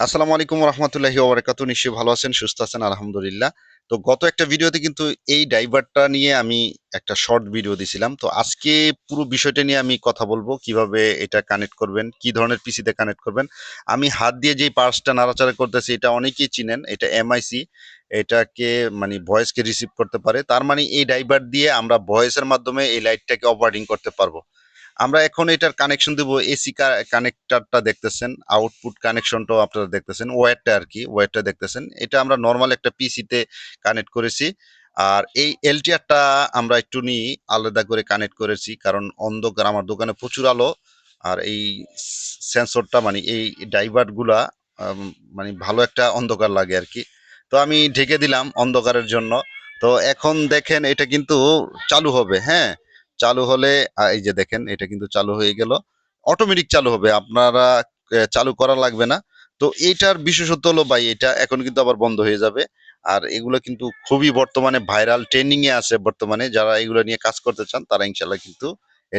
আসসালামু আলাইকুম রহমতুল্লাহি ওবরাকাতু। নিশ্চয়ই ভালো আছেন, সুস্থ আছেন, আলহামদুলিল্লাহ। তো গত একটা ভিডিওতে কিন্তু এই ড্রাইভারটা নিয়ে আমি একটা শর্ট ভিডিও দিছিলাম। তো আজকে পুরো বিষয়টা নিয়ে আমি কথা বলব, কীভাবে এটা কানেক্ট করবেন, কি ধরনের পিসিতে কানেক্ট করবেন। আমি হাত দিয়ে যেই পার্সটা নাড়াচাড়া করতেছি, এটা অনেকেই চিনেন, এটা এমআইসি এটাকে মানে ভয়েসকে রিসিভ করতে পারে। তার মানে এই ড্রাইভার দিয়ে আমরা ভয়েসের মাধ্যমে এই লাইটটাকে অপারেটিং করতে পারব। আমরা এখন এটার কানেকশন দেবো এসি কানেক্টারটা দেখতেছেন আউটপুট কানেকশনটাও আপনারা দেখতেছেন ওয়্যারটা আর কি ওয়্যারটা দেখতেছেন। এটা আমরা নর্মাল একটা পিসিতে কানেক্ট করেছি। আর এই এলটিআরটা আমরা একটু নিয়ে আলাদা করে কানেক্ট করেছি, কারণ অন্ধকার, আমার দোকানে প্রচুর আলো। আর এই সেন্সরটা মানে এই ড্রাইভারগুলা মানে ভালো একটা অন্ধকার লাগে আর কি তো আমি ঢেকে দিলাম অন্ধকারের জন্য। তো এখন দেখেন, এটা কিন্তু চালু হবে হ্যাঁ? চালু হলে এই যে দেখেন, এটা কিন্তু চালু হয়ে গেল। অটোমেটিক চালু হবে, আপনারা চালু করা লাগবে না। তো এইটার বিশেষত্ব হলো ভাই, এটা এখন কিন্তু আবার বন্ধ হয়ে যাবে। আর এগুলো কিন্তু খুবই বর্তমানে ভাইরাল ট্রেন্ডিং এ আছে বর্তমানে। যারা এগুলো নিয়ে কাজ করতে চান, তারা ইনশাল্লাহ কিন্তু